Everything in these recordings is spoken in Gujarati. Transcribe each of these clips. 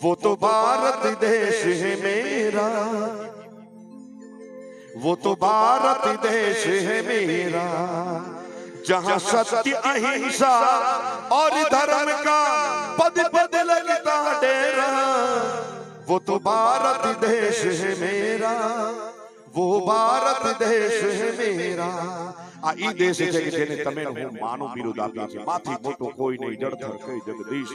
वो तो भारत देश है मेरा वो तो भारत देश है मेरा जहां सत्य अहिंसा और धर्म का पद पद लगता डेरा वो तो भारत देश है मेरा वो भारत देश है मेरा આ ઈ દેશ છે કે જેને તમે હું માનું બિરુદ આપીએ છીએ. માથી મોટો કોઈ નહીં જળધર કઈ જગદીશ.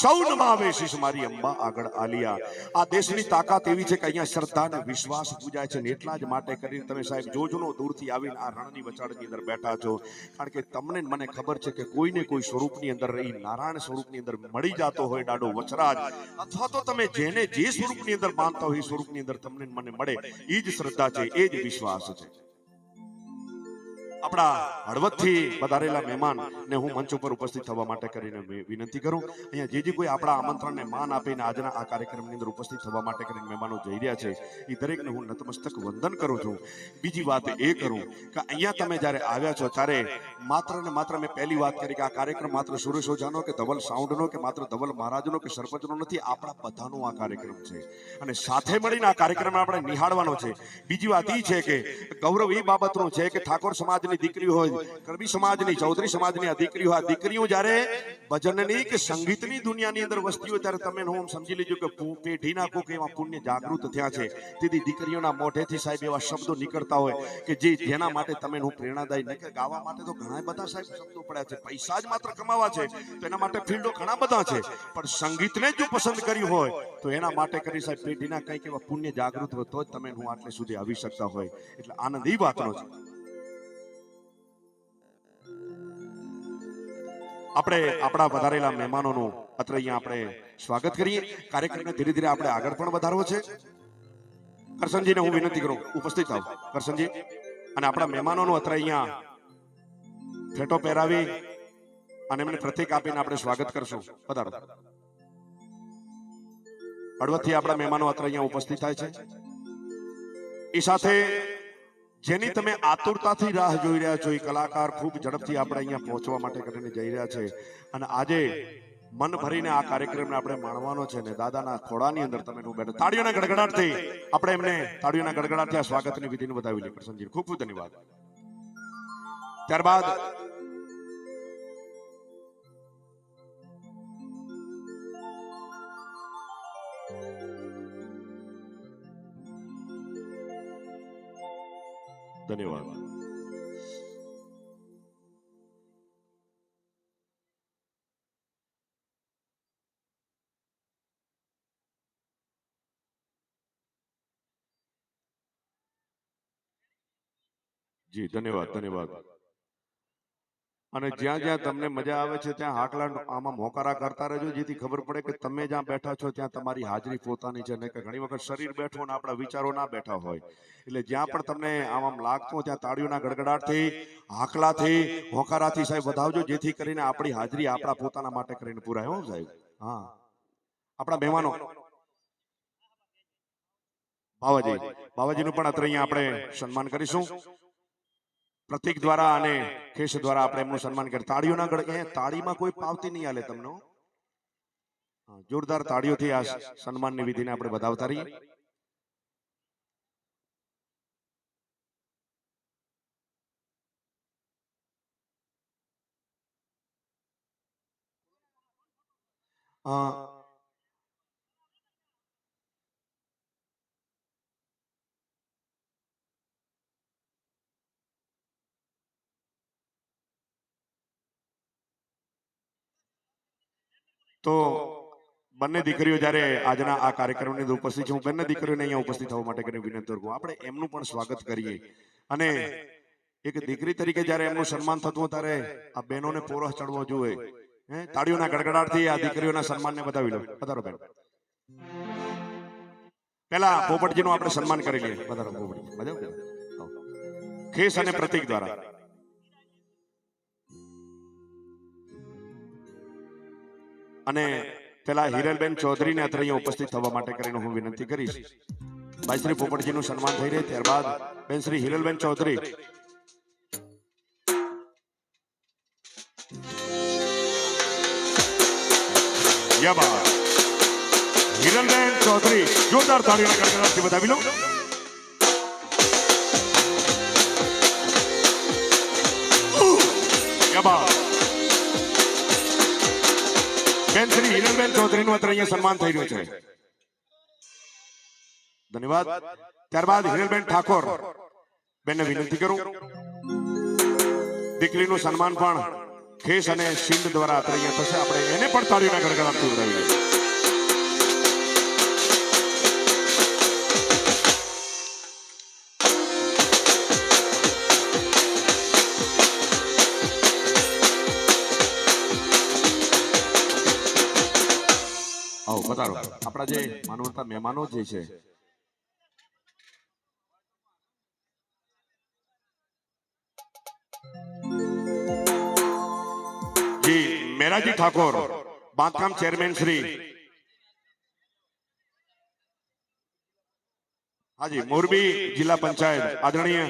સૌ નમાવે શીશ મારી અંબા આગળ આલિયા. આ દેશની તાકાત એવી છે કે અહીંયા શ્રદ્ધા અને વિશ્વાસ પૂજાય છે ને એટલા જ માટે કરીને તમે સાહેબ જોજનો દૂરથી આવીને આ રણની વચાળની અંદર બેઠા છો. કારણ કે તમને મને ખબર છે કે કોઈને કોઈ સ્વરૂપની અંદર રહી નારાયણ સ્વરૂપની અંદર મળી જતો હોય ડાડો વચરાજ. અથવા તો તમે જેને જે સ્વરૂપની અંદર માનતા હોય એ સ્વરૂપની અંદર તમને મને મળે. એ જ શ્રદ્ધા છે એ જ વિશ્વાસ છે. આપણા હળવદથી વધારેલા મહેમાન ને હું મંચ ઉપર ઉપસ્થિત થવા માટે કરીને વિનંતી કરું. અહીંયા જે જે કોઈ આપણા આમંત્રણને માન આપીને આજના આ કાર્યક્રમની અંદર ઉપસ્થિત થવા માટે કરીને મહેમાનો જઈ રહ્યા છે એ દરેકને હું નતમસ્તક વંદન કરું છું. બીજી વાત એ કરું કે અહીંયા તમે જ્યારે આવ્યા છો, ત્યારે માત્ર ને માત્ર મેં પહેલી વાત કરી કે આ કાર્યક્રમ માત્ર સુરેશ ઓઝાનો કે ધવલ સાઉન્ડનો કે માત્ર ધવલ મહારાજનો કે સરપંચનો નથી, આપણા બધાનો આ કાર્યક્રમ છે. અને સાથે મળીને આ કાર્યક્રમ આપણે નિહાળવાનો છે. બીજી વાત એ છે કે ગૌરવ એ બાબતનું છે કે ઠાકોર સમાજની દીકરી હોય કરબી સમાજની, ચૌધરી સમાજની આ દીકરીઓ આ દીકરીઓ જ્યારે ભજનની કે સંગીતની દુનિયાની અંદર વસ્તી હોય ત્યારે તમે હું સમજી લેજો કે પેઢીના કોક એવા પુણ્ય જાગૃત થયા છે. તેથી દીકરીઓના મોઢેથી સાહેબ એવા શબ્દો નીકળતા હોય કે જે જેના માટે તમે હું પ્રેરણાદાયી, નહીં કે ગાવા માટે તો ઘણા બધા સાહેબ શબ્દો પડ્યા છે. પૈસા જ માત્ર કમાવા છે, તો એના માટે ફિલ્ડો ઘણા બધા છે. પણ સંગીતને જો પસંદ કર્યું હોય, તો એના માટે કરી સાહેબ પેઢીના કંઈક એવા પુણ્ય જાગૃત હોય, તો જ તમે હું આટલે સુધી આવી શકતા હોય. એટલે આનંદ એ વાતનો છે. આપણે આપણા વધારેલા મહેમાનોનું અત્રે અહીંયા આપણે સ્વાગત કરીએ. કાર્યક્રમને ધીરે ધીરે આપણે આગળ પણ વધારવો છે. કરશનજીને હું વિનંતી કરું, ઉપસ્થિત થાવ કરશનજી અને આપણા મહેમાનોનું અત્રે અહીંયા ફેટો પહેરાવી અને એમને પ્રતિક આપીને આપણે સ્વાગત કરશું. વધારો. હળવદથી આપણા મહેમાનો અત્રે અહીંયા ઉપસ્થિત થાય છે. એ સાથે જેની તમે આતુરતાથી રાહ જોઈ રહ્યા છો એ કલાકાર ખૂબ ઝડપથી આપણે અહીંયા પહોંચવા માટે કરીને જઈ રહ્યા છે. અને આજે મન ભરીને આ કાર્યક્રમને આપણે માણવાનો છે ને દાદાના ખોળાની અંદર તમે નું બેઠો. તાળીઓના ગડગડાટથી આપણે એમને તાળીઓના ગડગડાટથી આ સ્વાગતની વિધિને બતાવી લઈએ પ્રસંગજી ખૂબ ખૂબ ધન્યવાદ. ત્યારબાદ ધન્યવાદ જી ધન્યવાદ ધન્યવાદ અને જ્યાં જ્યાં તમને મજા આવે છે ત્યાં હાકલા આમાં મોકારા કરતા રહેજો જેથી ખબર પડે કે તમે જ્યાં બેઠા છો ત્યાં તમારી હાજરી પોતાની છે કે ઘણી વખત શરીર બેઠું ને આપણા વિચારો ના બેઠા હોય. એટલે જ્યાં પણ તમને આમ આમ લાગતું ત્યાં તાળીઓના ગડગડાટથી હાકલાથી હોકારાથી સાહેબ વધાવજો જેથી કરીને આપણી હાજરી આપણા પોતાના માટે કરીને પૂરાય. હો સાહેબ? હા. આપણા મહેમાનો. બાવાજી. બાવાજીનું પણ અત્રે અહીંયા આપણે સન્માન કરીશું. પ્રતિક દ્વારા અને ખેસ દ્વારા આપણે એમનું સન્માન કરીએ. તાળીઓના ગળ એ તાળીમાં કોઈ પાવતી નહીં આલે તમને જોરદાર તાળીઓથી આ સન્માનની વિધિને આપણે વધાવતા રહીએ. અ, તો બંને દીકરીઓ જ્યારે આજના આ કાર્યક્રમની અંદર ઉપસ્થિત છે હું બંને દીકરીઓને અહીંયા ઉપસ્થિત થવા માટે કરીને વિનંતી કરું આપણે એમનું પણ સ્વાગત કરીએ. અને એક દીકરી તરીકે જ્યારે એમનું સન્માન થતું હોય ત્યારે આ બહેનોને પોરસ ચડવો જોઈએ. હે? તાળીઓના ગડગડાટથી આ દીકરીઓના સન્માનને બતાવી લો. વધારો બેન. પેલા પોપટજીનું આપણે સન્માન કરી લઈએ. વધારો પોપટજી. ખેસ અને પ્રતિક દ્વારા. અને પેલા હિરલબેન ચૌધરીને અત્રે અહીંયા ઉપસ્થિત થવા માટે કરીને હું વિનંતી કરીશ. ભાઈ શ્રી પોપટજીનું સન્માન થઈ રહે ત્યારબાદ બેન શ્રી હિરલબેન ચૌધરી. હિરલબેન ચૌધરી જોરદાર તાળીના કાર્યક્રમથી બતાવી લો. ક્યા બાત. બેન શ્રી હિરલબેન ચૌધરીનું અત્યારે અહીંયા સન્માન થઈ રહ્યું છે. ધન્યવાદ. ત્યારબાદ હિરણબેન ઠાકોર. બેનને વિનંતી કરું. દીકરીનું સન્માન પણ ખેસ અને શિંદ દ્વારા અત્યારે અહીંયા થશે. આપણે એને પણ તાળીઓના ગણગણાટથી વધાવીએ પધારો આપણા જે માનવતા મહેમાનો જે છે. મેરાજી ઠાકોર, બાંધકામ ચેરમેન શ્રી. હાજી, મોરબી જિલ્લા પંચાયત આદરણીય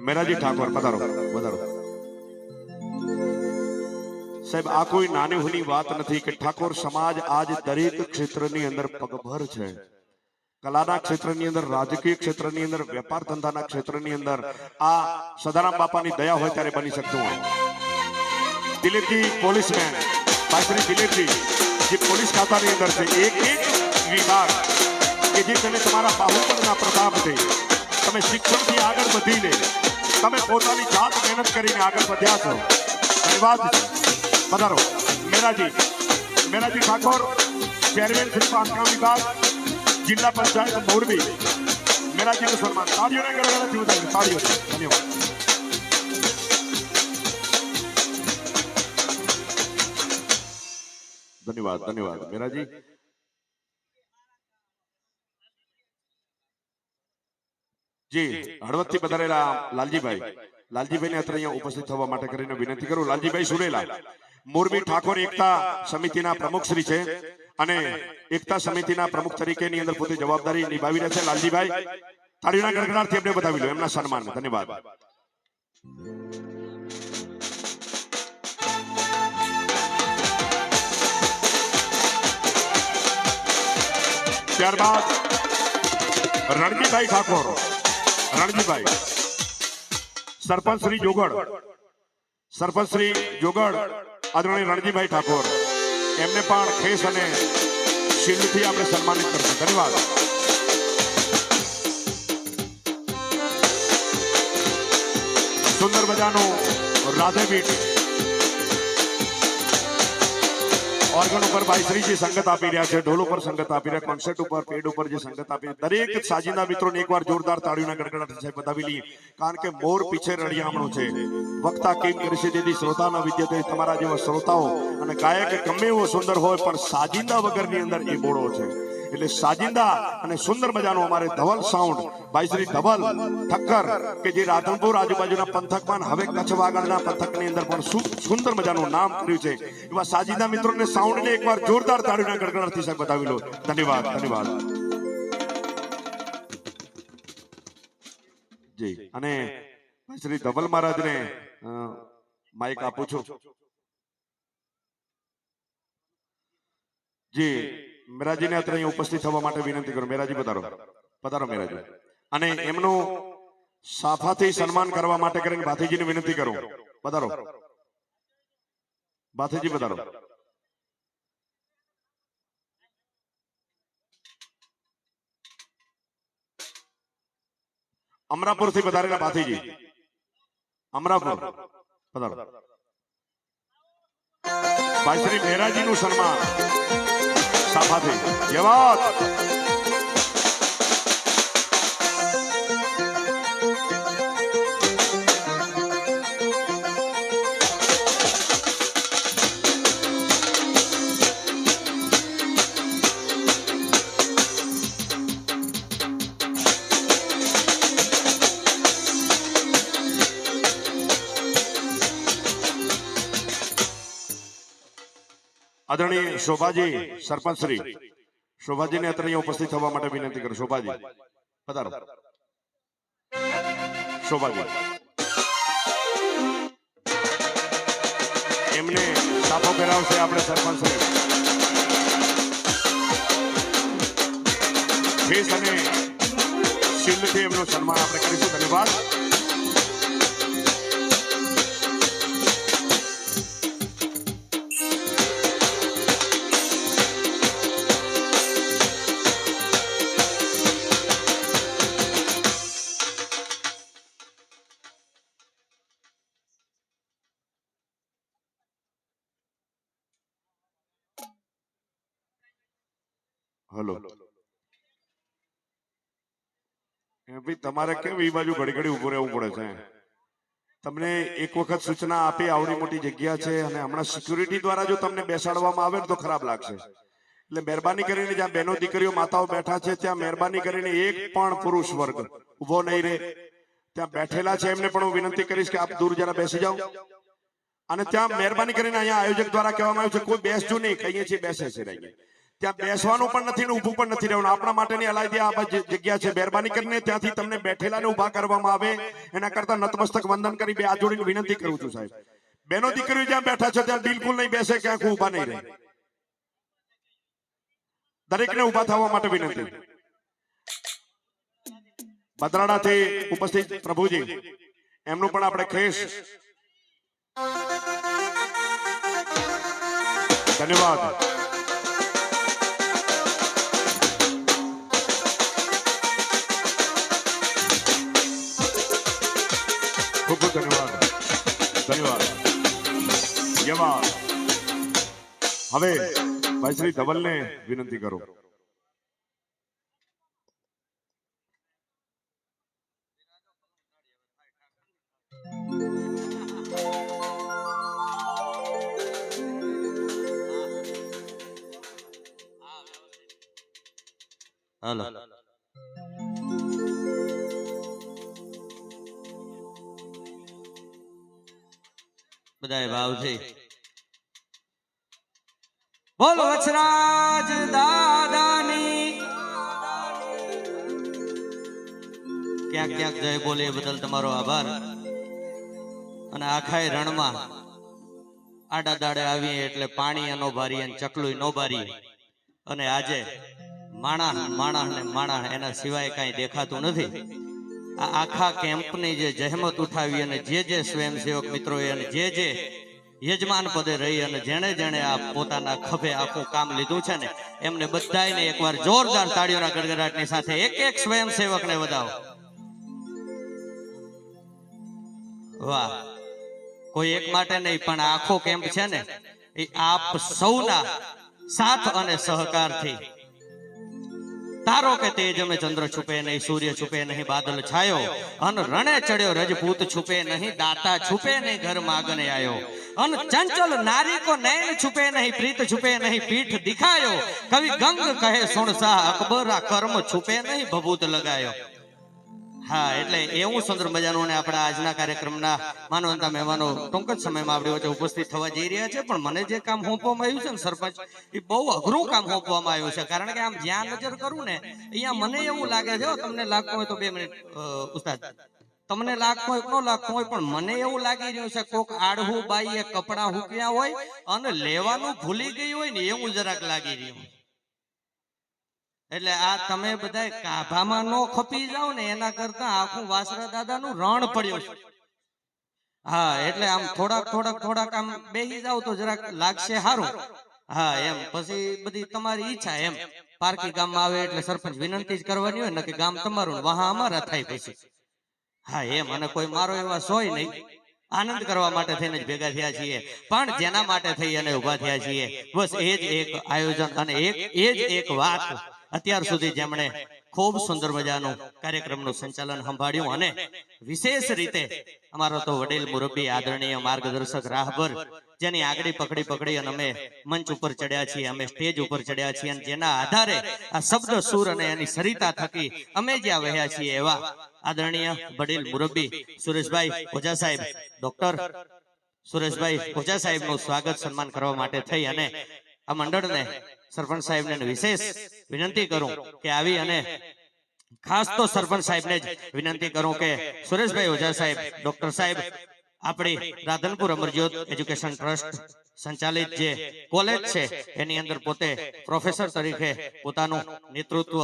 મેરાજી ઠાકોર પધારો પધારો સાહેબ, આ કોઈ નાની હુની વાત નથી કે ઠાકોર સમાજ આજ દરેક ક્ષેત્રની અંદર પગભર છે. કલાના ક્ષેત્રની અંદર, રાજકીય ક્ષેત્રની અંદર, વેપાર ધંધાના ક્ષેત્રની અંદર, આ સદારામ બાપાની દયા હોય ત્યારે બની શકતું હોય. દિલીપજી, પોલીસમેન. ભાઈ દિલીપજી, જે પોલીસ ખાતાની અંદર છે, એક એક વિભાગ કે જે તમે તમારા બાહુબળના પ્રતાપથી તમે શિક્ષણથી આગળ વધીને તમે પોતાની જાત મહેનત કરીને આગળ વધ્યા છો. ધન્યવાદ. પધારો. મેરાજી મેરાજી ઠાકોર ચેરમેન શ્રી બાંધકામ વિભાગ જિલ્લા પંચાયત મોરબી. મેરાજીનું સન્માન. તાળીઓને ગણગણાથી વધાવીએ તાળીઓ ધન્યવાદ. ધન્યવાદ ધન્યવાદ. મેરાજી જી, હળવદથી પધારેલા લાલજીભાઈ. લાલજીભાઈને અત્યારે અહીંયા ઉપસ્થિત થવા માટે કરીને વિનંતી કરું. લાલજીભાઈ સુરેલા. મોરબી ઠાકોર એકતા સમિતિના પ્રમુખ શ્રી છે અને એકતા સમિતિના પ્રમુખ તરીકેની અંદર પોતે જવાબદારી નિભાવી રહ્યા છે લાલજીભાઈ. તાળીઓના ગણગણાટથી એમને બતાવી લો એમના સન્માન ધન્યવાદ. ત્યારબાદ રણજીભાઈ ઠાકોર. રણજીભાઈ સરપંચ શ્રી જોગડ. સરપંચ શ્રી જોગડ. આદરણીય રણજીભાઈ ઠાકોર, એમને પણ ખેસ અને શિલ્ડથી આપણે સન્માનિત કરશું. ધન્યવાદ. સુંદર મજાનું રાધે બીટ. ઓર્ગન ઉપર ભાઈશ્રીજી સંગત આપી રહ્યા છે, ઢોલ ઉપર સંગત આપી રહ્યા કોન્સર્ટ ઉપર, પેડ ઉપર જે સંગત આપી દરેક સાજીના મિત્રોને એકવાર જોરદાર તાળીઓના ગડગડાટ સાહેબ બતાવી લઈએ. કારણ કે મોર પીછે રળિયામણું છે. વક્તા કેમ કરશે તેથી શ્રોતાના વિદ્યતે તમારા જેવા શ્રોતાઓ અને ગાયક ગમે એવો સુંદર હોય, પણ સાજીના વગરની અંદર એ બોળો છે. એટલે સાજિંદા અને સુંદર મજાનો અમારે ધવલ સાઉન્ડ ભાઈ ધવલ, ઠક્કર, કે જે રાધનપુર આજુબાજુના પંથકમાં હવે કચ્છ વાગડના પંથકની અંદર પણ સુંદર મજાનું નામ કર્યું છે. એવા સાજિંદા મિત્રોને સાઉન્ડને એકવાર જોરદાર તાળીના ગડગડાટથી સાહેબ બતાવી લો. ધન્યવાદ ધન્યવાદ. જી, અને શ્રી ધવલ મહારાજને માઇક આપું છું. જી. મેરાજીને અત્યારે અહીં ઉપસ્થિત થવા માટે વિનંતી કરું. મેરાજી પધારો પધારો મેરાજી. અને એમનું સાફાથી સન્માન કરવા માટે કરીને ભાથીજીને વિનંતી કરું. પધારો. ભાથીજી પધારો. અમરાપુરથી પધારેલા ભાથીજી. અમરાપુર. પધારો. ભાઈ શ્રી મેરાજી નું સન્માન. સાફાથી જય વાત આદરણીય શોભાજી સરપંચ શ્રી શોભાજીને અત્યારે અહીંયા ઉપસ્થિત થવા માટે વિનંતી કરું શોભાજી. પધારો. શોભાજી. એમને સાફો ફેરાવશે આપણે સરપંચ શ્રી ખેસ અને શિલ્ડથી એમનું સન્માન આપણે કરીશું. ધન્યવાદ. હલો. ભાઈ તમારે કેમ એ બાજુ ઘડી ઘડી ઉભું રહેવું પડે છે? તમને એક વખત સૂચના આપી આવડી મોટી જગ્યા છે અને હમણાં સિક્યુરિટી દ્વારા જો તમને બેસાડવામાં આવે ને તો ખરાબ લાગશે. એટલે મહેરબાની કરીને જ્યાં બહેનો દીકરીઓ માતાઓ બેઠા છે ત્યાં મહેરબાની કરીને એક પણ પુરુષ વર્ગ ઊભો નહીં રહે. ત્યાં બેઠેલા છે એમને પણ હું વિનંતી કરીશ કે આપ દૂર જરા બેસી જાઓ. અને ત્યાં મહેરબાની કરીને અહીંયા આયોજક દ્વારા કહેવામાં આવ્યું છે કોઈ બેસજો નહીં કહીએ છીએ બેસે છે રહીએ. ત્યાં બેસવાનું પણ નથી ને ઊભું પણ નથી રહેવાનું. આપણા માટેની અલાયદી આ જગ્યા છે. મહેરબાની કરીને ત્યાંથી તમને બેઠેલાને ઊભા કરવામાં આવે. એના કરતા નતમસ્તક વંદન કરી બે જોડીને વિનંતી કરું છું સાહેબ. બેનો દીકરીઓ જ્યાં બેઠા છે ત્યાં બિલકુલ નહીં બેસે ક્યાંક ઊભા નહીં રહે. દરેકને ઊભા થવા માટે વિનંતી. બદરાડાથી ઉપસ્થિત પ્રભુજી. એમનું પણ આપણે ખેસ. ધન્યવાદ. ખૂબ ખૂબ ધન્યવાદ. ધન્યવાદ. યવાદ હવે ભાઈ શ્રી ધવલને વિનંતી કરો. બધાય બોલો વચરાજ દાદાની. ક્યાંક ક્યાંક જય બોલે બદલ તમારો આભાર. અને આખાય રણમાં આડા દાડે આવીએ એટલે પાણી એનો ભારી અને ચકલું નો ભારી. અને આજે માણા માણા ને માણા એના સિવાય કાંઈ દેખાતું નથી. આ આખા કેમ્પની જે જહેમત ઉઠાવી અને જે જે સ્વયંસેવક મિત્રો અને જે જે યજમાન પદે રહી અને જેણે જેણે આ પોતાના ખભે આખું કામ લીધું છે ને, એમને બધાને એકવાર જોરદાર તાળીઓના ગડગડાટની સાથે એક એક સ્વયંસેવકને વધાવો. વાહ. કોઈ એક માટે નહીં, પણ આખો કેમ્પ છે ને, એ આપ સૌના સાથ અને સહકારથી તારો કે તેજ અમે ચંદ્ર છુપે નહીં, સૂર્ય છુપે નહીં, બાદલ છાયો, અન રણે ચડ્યો, રજપૂત છુપે નહીં, દાતા છુપે નહીં, ઘર માગને આયો. અન ચંચલ નારી કો નૈન છુપે નહીં, પ્રીત છુપે નહીં, પીઠ દિખાયો. કવિ ગંગ કહે, સુણસા અકબર કર્મ છુપે નહીં, ભભૂત લગાયો. હા, એટલે એવું સુંદર મજાનું ને આપણા આજના કાર્યક્રમના માનવંતા મહેમાનો ટૂંક જ સમયમાં આપણી વચ્ચે ઉપસ્થિત થવા જઈ રહ્યા છે, પણ મને જે કામ સોંપવામાં આવ્યું છે ને સરપંચ, એ બહુ અઘરું કામ સોંપવામાં આવ્યું છે, કારણ કે આમ જ્યાં નજર કરું ને, અહીંયા મને એવું લાગે છે તમને લાગતું હોય તો બે મિનિટ ઉસ્તાદ, તમને લાગતું હોય ન લાગતું હોય, પણ મને એવું લાગી રહ્યું છે, કોક આડહું બાઈએ કપડા હુક્યા હોય અને લેવાનું ભૂલી ગઈ હોય ને, એવું જરાક લાગી રહ્યું. એટલે આ તમે બધા કાભામાં નો ખપી જાવ ને, એના કરતા આખું વાસરા દાદાનું રણ પડ્યો છે. હા, એટલે આમ થોડાક થોડાક થોડાક આમ બેસી જાવ તો જરાક લાગશે સારું હા, એમ. પછી બધી તમારી ઈચ્છા એમ. પારકી ગામમાં આવે એટલે સરપંચ વિનંતી જ કરવાની હોય ને ગામ તમારું ને વહા અમારા થાય પછી. હા, એમ. અને કોઈ મારો એવા સોય નહીં. આનંદ કરવા માટે થઈને જ ભેગા થયા છીએ. પણ જેના માટે થઈ અને ઊભા થયા છીએ, બસ એ જ એક આયોજન અને એક, એ જ એક વાત. અત્યાર સુધી જેમણે ખૂબ સુંદર મજાનું કાર્યક્રમનું સંચાલન સંભાળ્યું અને વિશેષ રીતે અમારો તો વડીલ મુરબ્બી આદરણીય માર્ગદર્શક રાહબર જેની આગળી પકડી પકડી અને અમે મંચ ઉપર ચડ્યા છીએ અમે સ્ટેજ ઉપર ચડ્યા છીએ અને જેના આધારે આ શબ્દ સુર અને એની સરિતા થકી અમે જ્યાં વહ્યા છીએ એવા આદરણીય વડીલ મુરબ્બી સુરેશભાઈ ઓજા સાહેબ ડોક્ટર સુરેશભાઈ ઓજા સાહેબનું સ્વાગત સન્માન કરવા માટે થઈ અને આ મંડળને સરપંચ સાહેબને વિશેષ વિનંતી કરું કે આવી અને ખાસ તો સરપંચ સાહેબને જ વિનંતી કરું કે સુરેશભાઈ ઓઝા સાહેબ ડોક્ટર સાહેબ આપણી રાધનપુર અમરજ્યોત એજ્યુકેશન ટ્રસ્ટ સંચાલિત જે કોલેજ છે એની અંદર પોતે પ્રોફેસર તરીકે પોતાનું નેતૃત્વ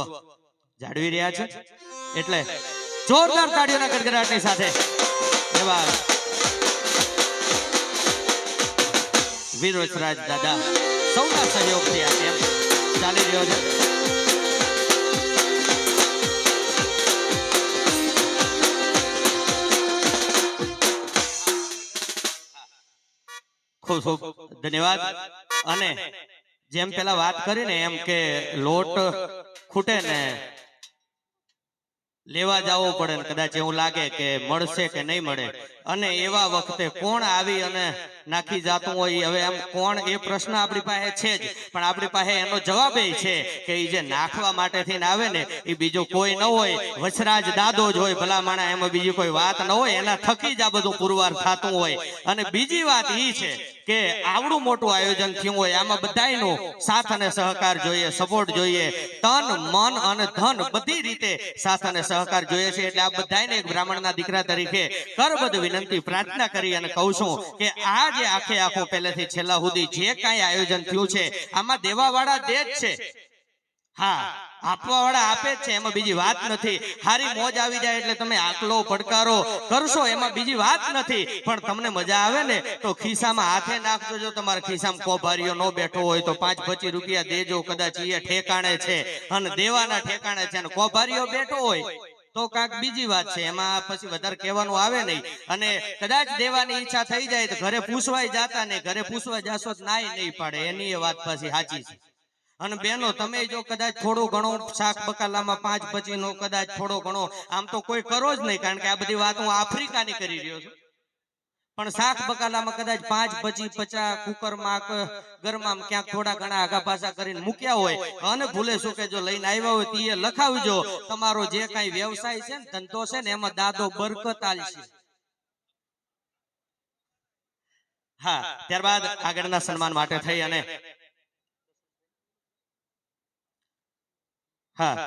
જાળવી રહ્યા છે. એટલે જોરદાર તાળીઓના ગડગડાટની સાથે વિરોચરાજ દાદા. સૌના સહયોગથી આ કેમ્પ ચાલી રહ્યો છે. ખૂબ ખૂબ ધન્યવાદ. અને જેમ પેલા વાત કરીને એમ કે લોટ ખૂટે ને લેવા જવું પડે ને કદાચ એવું લાગે કે મળશે કે નહીં મળે. અને એવા વખતે કોણ આવી અને નાખી જતું હોય, હવે એમ કોણ એ પ્રશ્ન આપણી પાસે છે જ. પણ આપણી પાસે એનો જવાબ એ છે કે એ જે નાખવા માટે થઈને આવે ને એ બીજો કોઈ ન હોય. વસરાજ દાદો જ હોય, ભલા માણા એમાં બીજી કોઈ વાત ન હોય. એના થકી જ આ બધું પુરવાર થતું હોય. અને બીજી વાત એ છે કે આવડું મોટું આયોજન થયું હોય, આમાં બધાયનો સાથ અને સહકાર જોઈએ સપોર્ટ જોઈએ. તન, મન અને ધન બધી રીતે સાથ અને સહકાર જોઈએ છે. એટલે આ બધાયને એક બ્રાહ્મણના દીકરા તરીકે કરબદ્ધ વિનંતી, પ્રાર્થના કરી અને કહું છું કે આ જે આખે આખો પહેલેથી છેલ્લા સુધી જે કાંઈ આયોજન થયું છે, આમાં દેવાવાળા દે જ છે. હા, આપવા વાળા આપે છે, એમાં બીજી વાત નથી. હારી મોજ આવી જાય એટલે તમે આકલો પડકારો કરશો, એમાં બીજી વાત નથી. પણ તમને મજા આવે ને, તો ખિસ્સામાં હાથે નાખજો. જો તમારા ખિસ્સામાં કોભારીઓ ન બેઠો હોય, તો પાંચ પચીસ રૂપિયા દેજો, કદાચ એ ઠેકાણે છે. અને દેવાના ઠેકાણે છે, અને કોભારીઓ બેઠો હોય, તો કાંક બીજી વાત છે. એમાં પછી વધારે કહેવાનું આવે નહીં. અને કદાચ દેવાની ઈચ્છા થઈ જાય તો ઘરે પૂછવાય જાતા નહીં. ઘરે પૂછવા જાશો નાય નહીં પાડે. એની વાત પાછી સાચી છે. અને બેનો, તમે જો કદાચ થોડું ઘણું શાક બકાલામાં પાંચ પછી નો કદાચ થોડો ઘણો, આમ તો કોઈ કરો જ નહીં, કારણ કે આ બધી વાત હું આફ્રિકાની કરી રહ્યો છું. પણ શાક બકાલામાં કદાચ પાંચ પછી પચાસ કુકરમાં કે ક્યાંક થોડા ઘણા આગા પાછા કરીને મૂક્યા હોય, અને ભૂલે શું કે જો લઈને આવ્યા હોય તે લખાવજો, તમારો જે કઈ વ્યવસાય છે ને, ધંધો છે ને, એમાં દાદો બરકત આલશે. હા, ત્યારબાદ આગળના સન્માન માટે થઈ અને હા.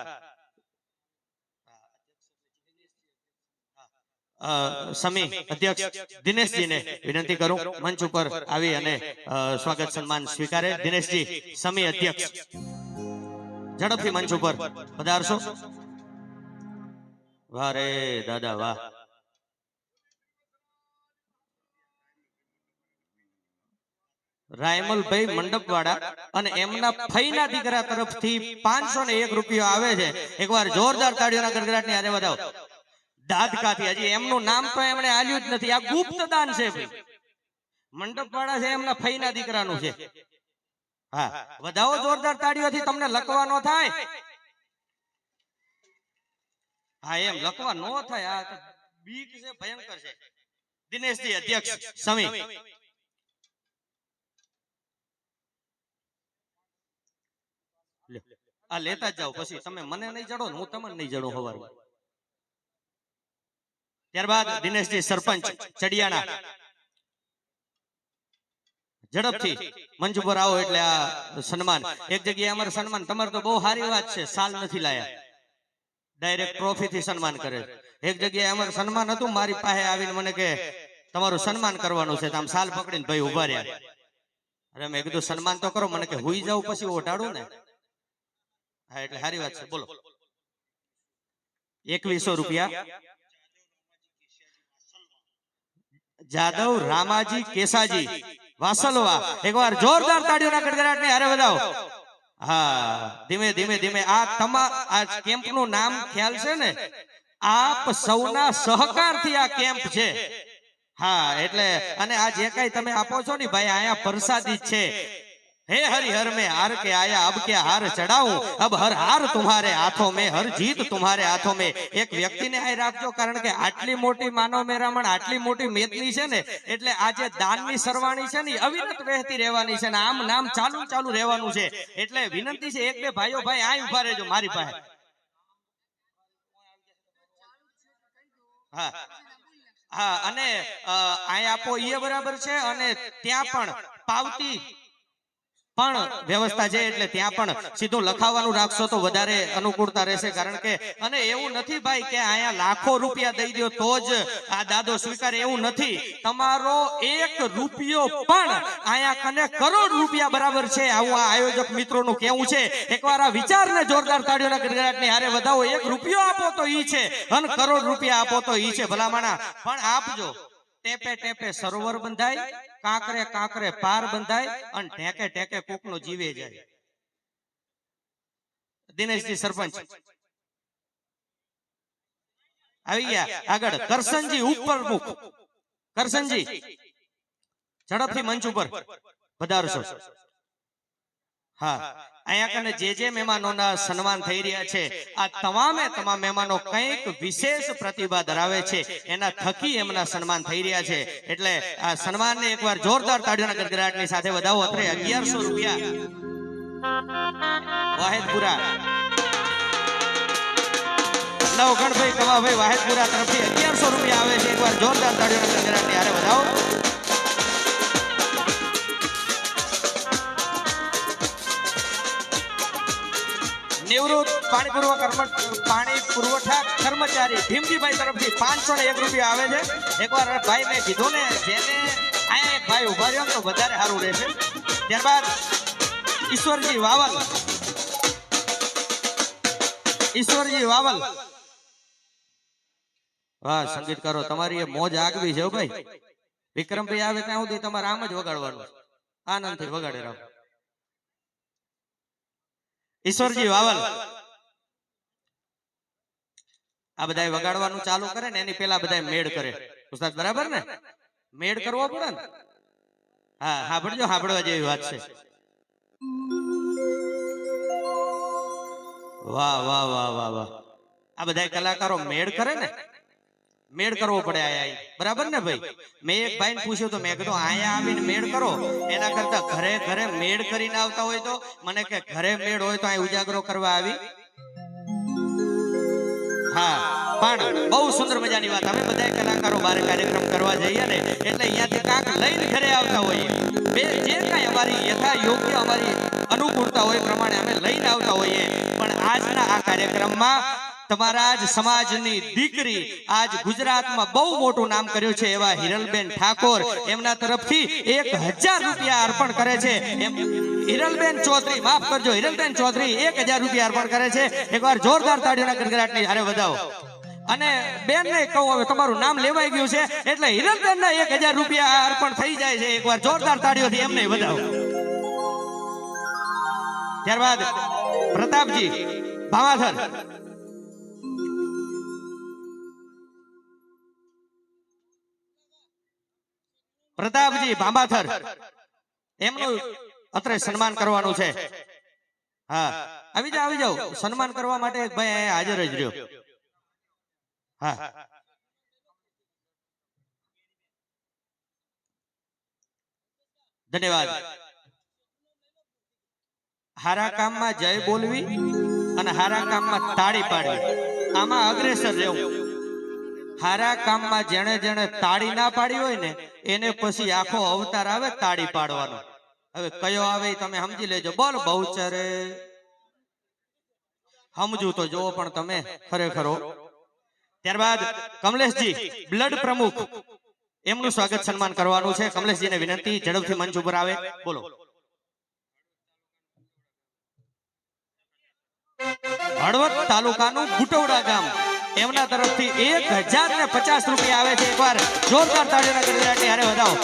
સમી અધ્યક્ષ દિનેશજીને વિનંતી કરું મંચ ઉપર આવી અને સ્વાગત સન્માન સ્વીકારે. દિનેશજી સમી અધ્યક્ષ. ઝડપથી મંચ ઉપર પધારશો. વાહ રે દાદા વાહ. રાયમલભાઈ મંડપવાળા અને એમના ફઈના દીકરા તરફથી પાંચસો ને એક રૂપિયો આવે છે. એકવાર જોરદાર તાળીઓના ગડગડાટની આજે વધાવો. દાદકાથી, હજી એમનું નામ તો એમણે આલ્યું જ નથી. આ ગુપ્ત દાન છે ભાઈ. મંડપવાળા છે, એમના ફઈના દીકરાનું છે. હા, વધાવો જોરદાર તાળીઓથી, તમને લખવા નો થાય. હા, એમ લખવા નો થાય. આ બીક છે, ભયંકર છે. દિનેશજી, અધ્યક્ષ, સમી લ્યો. આ લેતા જ જાઓ. પછી તમે મને નહીં જડો હું તમને નહીં જડો હવાર ત્યારબાદ દિનેશજી સરપંચ ચડિયાણા. ઝડપથી મંચ ઉપર આવો એટલે આ સન્માન. એક જગ્યાએ અમારે સન્માન. તમારે તો બહુ સારી વાત છે. સાલ નથી લાયા. ડાયરેક્ટ ટ્રોફી થી સન્માન કરે. એક જગ્યાએ અમારે સન્માન હતું. મારી પાસે આવીને મને કે, તમારું સન્માન કરવાનું છે. આમ સાલ પકડીને ભાઈ ઊભા રહ્યા. અરે મેં કીધું, સન્માન તો કરો. મને કે, હુઈ જાવ પછી ઓઢાડું ને. હા એટલે સારી વાત છે. બોલો. એકવીસો રૂપિયા. જાદવ રામાજી કેસાજી. વાસલવા. એકવાર જોરદાર તાળીઓના ગડગડાટને હારે વધાવો. હા ધીમે ધીમે ધીમે આ તમા આ કેમ્પનું નામ ખ્યાલ છે ને? આપ સૌના સહકારથી આ કેમ્પ છે. હા એટલે અને આ જે કઈ તમે આપો છો ને ભાઈ અહીંયા પ્રસાદી છે. હે હરિહર में हार के आया अब क्या हार चढ़ाऊं अब हर हार तुम्हारे हाथों में हर जीत तुम्हारे हाथों में એક વ્યક્તિને આ રાખજો કારણ કે આટલી મોટી માનવ મેરામણ આટલી મોટી મેદની છે ને એટલે આ જે દાનની સરવાણી છે ને ઈ અવિરત વહેતી રહેવાની છે ને આમ નામ ચાલુ ને ચાલુ રહેવાનું છે એટલે વિનંતી છે એક બે ભાઈઓ ભાઈ આ ઉભા રહેજો મારી પાસે હા હા અને અ, અહીં આપો એ બરાબર છે અને ત્યાં પણ પાવતી પણ વ્યવસ્થા છે એટલે ત્યાં પણ સીધું લખાવાનું રાખશો તો વધારે અનુકૂળતા રહેશે, કારણ કે અને એવું નથી ભાઈ કે અહીંયા લાખો રૂપિયા દઈ દો તો જ આ દાદો સ્વીકારે, એવું નથી. તમારો એક રૂપિયો પણ અહીંયા કને કરોડ રૂપિયા બરાબર છે. આવું આ આયોજક મિત્રોનું કેવું છે. એકવાર આ વિચારને જોરદાર તાળીઓના ગડગડાટની હારે વધાવો. એક રૂપિયો આપો તો ઈ છે અને કરોડ રૂપિયા આપો તો ઈ છે ભલામણા. પણ આપજો. ટેપે ટેપે સરોવર બંધાય, કાંકરે કાંકરે પાર બંધાય અને ટેકે ટેકે કોકનો જીવે જાય. દિનેશજી સરપંચ. આવી ગયા. આગળ કરસનજી ઉપર મુખ કરસનજી, ઝડપથી મંચ ઉપર. પધારશો. હા. અહીંયા કને જે જે મહેમાનોના સન્માન થઈ રહ્યા છે, આ તમામે તમામ મહેમાનો કંઈક વિશેષ પ્રતિભા ધરાવે છે. એના થકી એમના સન્માન થઈ રહ્યા છે. એટલે આ સન્માનને એકવાર જોરદાર તાળીઓના ગડગડાટની સાથે વધાવો. અત્રે અગિયારસો રૂપિયા. વાહેદપુરા. નવગણભાઈ કવાભાઈ વાહેદપુરા તરફથી અગિયારસો રૂપિયા આવે છે. એકવાર જોરદાર તાળીઓના ગડગડાટની હારે વધાવો. નિવૃત્ત પાણી પુરવઠા પાણી પુરવઠા કર્મચારી ભીમજીભાઈ તરફથી પાંચસો ને એક રૂપિયા આવે છે. એકવાર ભાઈ મેં કીધું ને, જેને અહીંયા એક ભાઈ ઊભા રહ્યો તો વધારે સારું રહેશે. ત્યારબાદ ઈશ્વરજી વાવલ. ઈશ્વરજી વાવલ. વાહ સંગીતકારો તમારી એ મોજ આગવી છે ભાઈ. વિક્રમભાઈ આવે ત્યાં સુધી તમારે આમ જ વગાડવાનું આનંદથી વગાડે રહો. ઈશ્વરજી વાવલ. આ બધા વગાડવાનું ચાલુ કરે ને એની પેલા બધા મેળ કરે. ઉસ્તાદ બરાબર ને? મેળ કરવો પડે ને? હા હાંભળજો હાંભળવા જેવી વાત છે. વાહ વાહ વાહ વાહ વાહ. આ બધા કલાકારો મેળ કરે ને? મેળ કરવો પડે આયા બરાબર ને ભાઈ? મેં એક ભાઈ પૂછ્યું તો મેં કીધું આયા આવીને મેળ કરો. એના કરતા ઘરે ઘરે મેળ કરીને આવતા હોય તો? મને કે ઘરે મેળ હોય તો અહીં ઉજાગરો કરવા આવી. હા. પણ બહુ સુંદર મજાની વાત. અમે બધા કલાકારો બારે કાર્યક્રમ કરવા જઈએ ને એટલે અહીંયાથી કાંક લઈને ઘરે આવતા હોઈએ. બે જે કાંઈ અમારી યથા યોગ્ય અમારી અનુકૂળતા હોય પ્રમાણે અમે લઈને આવતા હોઈએ. પણ આજના આ કાર્યક્રમમાં તમારા જ સમાજની દીકરી આજ ગુજરાતમાં બહુ મોટું નામ કર્યું છે એવા હિરલબેન ઠાકોર. એમના તરફથી એક રૂપિયા અર્પણ કરે છે. હિરલબેન ચૌધરી, માફ કરજો, હિરલબેન ચૌધરી એક હજાર રૂપિયા અર્પણ કરે છે. એકવાર જોરદાર તાળીઓના ગણગડાટની હારે વધાવો. અને બેન ને કહું હવે તમારું નામ લેવાઈ ગયું છે, એટલે હિરલબેન ના એક હજાર રૂપિયા અર્પણ થઈ જાય છે. એકવાર જોરદાર તાળીઓથી એમને વધાવો. ત્યારબાદ પ્રતાપજી ભાવાધર પ્રતાપજી બાંબાથર. એમનું અત્રે સન્માન કરવાનું છે. હા. આવી જાઓ આવી જાઓ. સન્માન કરવા માટે એક ભાઈ અહીંયા હાજર જ રહ્યો. હા. ધન્યવાદ. હારા કામમાં જય બોલવી અને હારા કામમાં તાળી પાડવી. આમાં અગ્રેસર રહેવું. હારા કામમાં જેણે જેણે તાળી ના પાડી હોય ને, એને પછી આખો અવતાર આવે તાળી પાડવાનો. હવે કયો આવે તમે સમજી લેજો. બોલ બહુચરે. સમજુ તો જોવો પણ તમે ખરેખરો ત્યારબાદ કમલેશજી, બ્લડ પ્રમુખ. એમનું સ્વાગત સન્માન કરવાનું છે. કમલેશજીને વિનંતી, ઝડપથી મંચ ઉપર આવે. બોલો. હળવદ તાલુકાનું ગુટવડા ગામ. એમના તરફથી એક હજાર ને પચાસ રૂપિયા આવે છે એકવાર. જોરદાર તાળીઓના ગડગડાટની હારે વધાવો.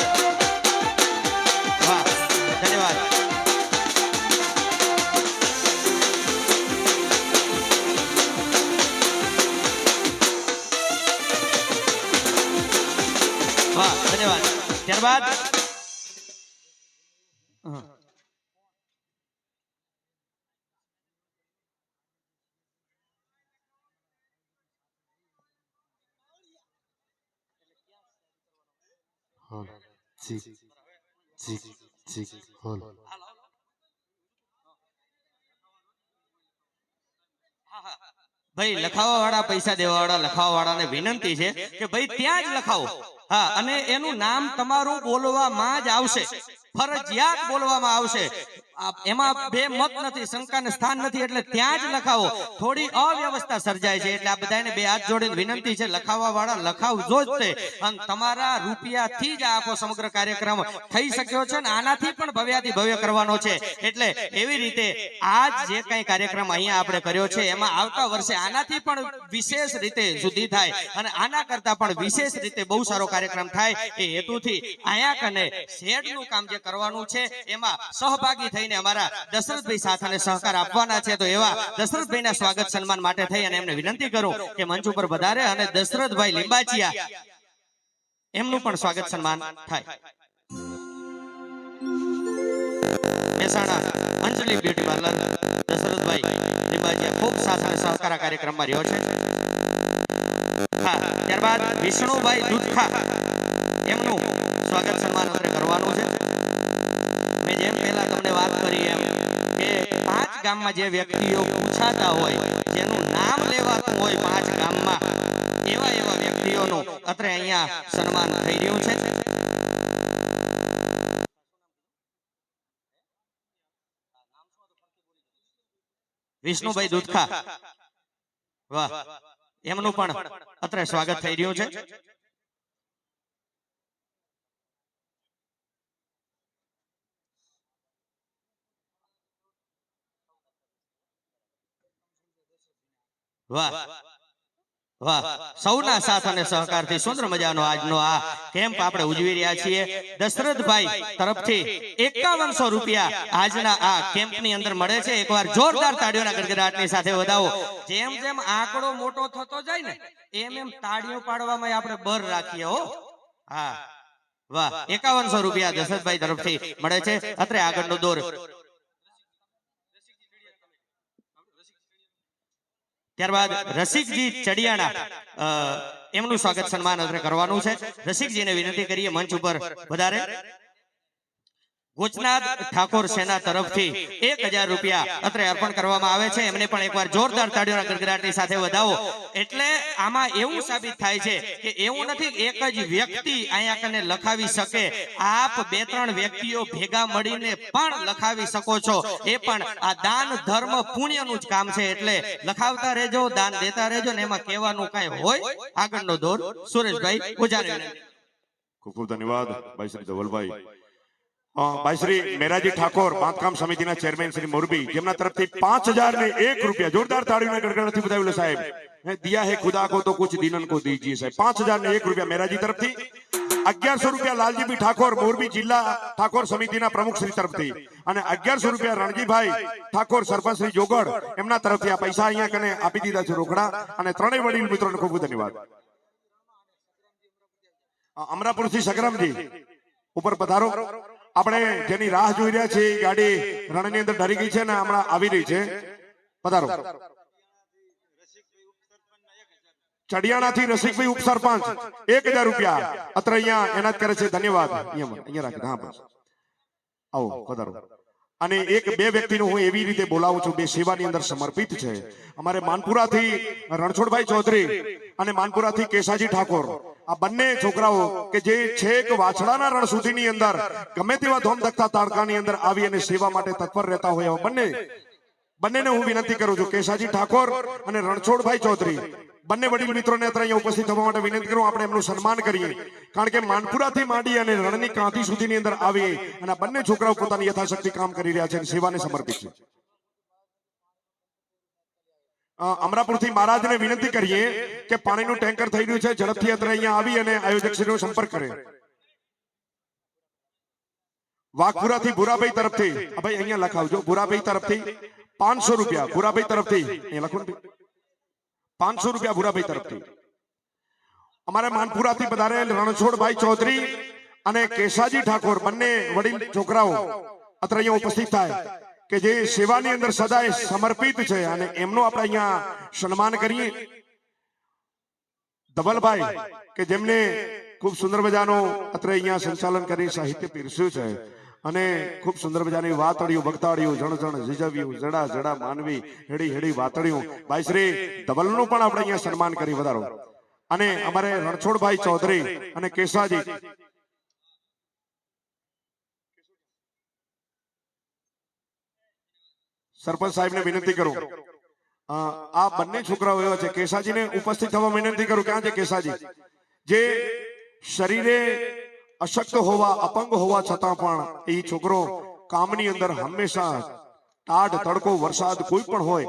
વાહ, ધન્યવાદ. વાહ, ધન્યવાદ. ત્યારબાદ ચીક ચીક ચીક હોલ ભાઈ લખાવા વાળા પૈસા દેવા વાળા લખાવા વાળાને વિનંતી છે કે ભાઈ, ત્યાં જ લખાવો. હા, અને એનું નામ તમારું બોલવામાં જ આવશે. ફરજિયાત બોલવામાં આવશે. એમાં બે મત નથી, શંકાને સ્થાન નથી, એટલે ત્યાં જ લખાવો. થોડી અવ્યવસ્થા સર્જાય છે, એટલે આ બધાને બે હાથ જોડીને વિનંતી છે લખાવવા લખાવજો જ તે. અને તમારા રૂપિયાથી જ આખો સમગ્ર કાર્યક્રમ થઈ શક્યો છે અને આનાથી પણ ભવ્યાથી ભવ્ય કરવાનો છે. એટલે એવી રીતે આજ જે કઈ કાર્યક્રમ અહીંયા આપણે કર્યો છે, એમાં આવતા વર્ષે આનાથી પણ વિશેષ રીતે શુદ્ધિ થાય અને આના કરતા પણ વિશેષ રીતે બહુ સારો કાર્યક્રમ થાય એ હેતુથી અહીંયા કને શેડનું કામ જે કરવાનું છે. એમાં સહભાગી થઈને અમારા દશરથભાઈ સાથ સહકાર આપવાના છે. તો એવા દશરથભાઈના સ્વાગત સન્માન માટે થઈ અને એમને વિનંતી કરું કે મંચ ઉપર વધારે અને દશરથભાઈ લીંબાચિયા એમનું પણ સ્વાગત સન્માન થાય. મહેસાણા અંજલિ બ્યુટી પાર્લર દશરથભાઈ લીંબાચિયા ખૂબ સાથ અને સહકાર કાર્યક્રમમાં રહ્યો છે. ત્યારબાદ વિષ્ણુભાઈ દૂધખા એમનું સ્વાગત સન્માન અત્રે કરવાનું છે. ગામમાં જે વ્યક્તિઓ પૂછાતા હોય, જેનું નામ લેવાતું હોય પાંચ ગામમાં, એવા એવા વ્યક્તિઓનું અત્રે અહીંયા સન્માન થઈ રહ્યું છે. વિષ્ણુભાઈ દૂધખા. વાહ. એમનું પણ અત્રે સ્વાગત થઈ રહ્યું છે. વાહ. વાહ. સૌના સાથ અને સહકારથી સુંદર મજાનો આજનો આ કેમ્પ આપણે ઉજવી રહ્યા છીએ. દશરથભાઈ તરફથી એકાવનસો રૂપિયા આજના આ કેમ્પની અંદર મળે છે. એકવાર જોરદાર તાળીઓના ગડગડાટની સાથે વધાવો. જેમ જેમ આંકડો મોટો થતો જાય ને, એમ એમ તાળીઓ પાડવામાં આપણે બર રાખીએ હો. હા. વાહ. એકાવનસો રૂપિયા દશરથભાઈ તરફથી મળે છે. અત્રે આગળનો દોર. ત્યારબાદ રસિકજી ચડિયાણા એમનું સ્વાગત સન્માન અત્રે કરવાનું છે. રસિકજીને વિનંતી કરીએ મંચ ઉપર વધારે. ગોચનાથ ઠાકોર સેના તરફથી એક હજાર રૂપિયા અત્રે અર્પણ કરવામાં આવે છે. એમને પણ એકવાર જોરદાર તાળીઓના ગડગડાટની સાથે વધાવો. એટલે આમાં એવું સાબિત થાય છે કે એવું નથી એક જ વ્યક્તિ અહીંયા કને લખાવી શકે. આપ બે ત્રણ વ્યક્તિઓ ભેગા મળીને પણ લખાવી શકો છો. એ પણ આ દાન ધર્મ પુણ્યનું જ કામ છે. એટલે લખાવતા રહેજો, દાન દેતા રહેજો ને એમાં કહેવાનું કાંઈ હોય, આગળનો દોર સુરેશભાઈ ઉજારે ખૂબ ખૂબ ધન્યવાદ, ભાઈ શ્રી ધવલભાઈ. ભાઈ મેરાજી ઠાકોર, બાંધકામ સમિતિના ચેરમેન શ્રી મોરબી, જેમના તરફથી પાંચ હજાર ને એક રૂપિયા જોરદાર તાળીઓને ગડગડાટથી બતાવ્યું, સાહેબ. દિયા હે, ખુદા કો તો કુછ દિનન કો દીજીએ, સાહેબ. પાંચ હજાર ને એક રૂપિયા મેરાજી તરફથી, અગિયારસો રૂપિયા લાલજીભાઈ ઠાકોર, મોરબી જિલ્લા ઠાકોર સમિતિના પ્રમુખ શ્રી તરફથી અને અગિયારસો રૂપિયા રણજીભાઈ ઠાકોર સરપંચ શ્રી જોગડ, એમના તરફથી આ પૈસા અહીંયા કને આપી દીધા છે રોકડા અને ત્રણેય વડીલ મિત્રોને ખૂબ ખૂબ ધન્યવાદ. અમરાપુરથી સગરામજી, ઉપર પધારો. આપણે જેની રાહ જોઈ રહ્યા છે એ ગાડી રણની અંદર ઢરી ગઈ છે ને હમણાં આવી રહી છે. પધારો. ચડિયાણાથી રસિકભાઈ ઉપસરપંચ એક હજાર રૂપિયા. અત્રે અહીંયા એનાત કરે છે. ધન્યવાદ. અહીંયા રાખી. હા, બસ. આવો, પધારો. અને એક બે વ્યક્તિનું હું એવી રીતે બોલાવું છું, બે સેવાની અંદર સમર્પિત છે. અમારે માનપુરાથી રણછોડભાઈ ચૌધરી અને માનપુરાથી કેશાજી ઠાકોર. બંને છોકરાઓ કે જે છેક વાછડાના રણ સુધીની અંદર, ગમે તેવા ધોમધકતા તાડકાની અંદર આવી અને સેવા માટે તત્પર રહેતા હોય બંને. બંનેને હું વિનંતી કરું છું, કેશાજી ઠાકોર અને રણછોડભાઈ ચૌધરી, બંને વડીલ મિત્રોને અત્યારે અહીંયા ઉપસ્થિત થવા માટે વિનંતી કરું, આપણે એમનું સન્માન કરીએ. કારણ કે માનપુરાથી માંડી અને રણની કાંથી સુધીની અંદર આવી અને બંને છોકરાઓ પોતાની યથાશક્તિ કામ કરી રહ્યા છે અને સેવાને સમર્પિત છે. અમરાપુરથી મહારાજને વિનંતી કરીએ કે પાણીનું ટેન્કર થઈ રહ્યું છે, ઝડપથી અત્યારે અહીંયા આવી અને આયોજકશ્રીનો સંપર્ક કરે. વાઘપુરાથી ભુરાભાઈ તરફથી ભાઈ, અહીંયા લખાવજો, ભુરાભાઈ તરફથી પાંચસો રૂપિયા, ભુરાભાઈ તરફથી, અહીંયા લખો પાંચસો રૂપિયા ભુરાભાઈ તરફથી. અમારે માનપુરાથી પધારેલ રણછોડભાઈ ચૌધરી અને કેશાજી ઠાકોર, બંને વડીલ, છોકરાઓ અત્રે અહીંયા ઉપસ્થિત થાય. કે જે સેવાની અંદર સદાય સમર્પિત છે અને એમનું આપણે અહીંયા સન્માન કરીએ. ધવલભાઈ, કે જેમને ખૂબ સુંદર મજાનું અત્રે અહીંયા સંચાલન કરી સાહિત્ય પીરસ્યું છે અને ખૂબ સુંદર મજાની વાતળીઓ બગતાડીઓ જણ જણ જીજવ્યું જડા જડા માનવી, હેડી હેડી વાતડીઓ ભાઈ શ્રી, ધવલનું પણ આપણે અહીંયા સન્માન કરી વધારો. અને અમારે રણછોડભાઈ ચૌધરી અને કેશાજી સરપંચ સાહેબને વિનંતી કરું. આ બંને છોકરાઓ એવા છે. કેસાજીને ઉપસ્થિત થવા વિનંતી કરું ક્યાં છે કેસાજી જે શરીરે અશક્ત હોવા અપંગ હોવા છતાં પણ એ છોકરો કામની અંદર હંમેશા ટાઢ તડકો વરસાદ કોઈ પણ હોય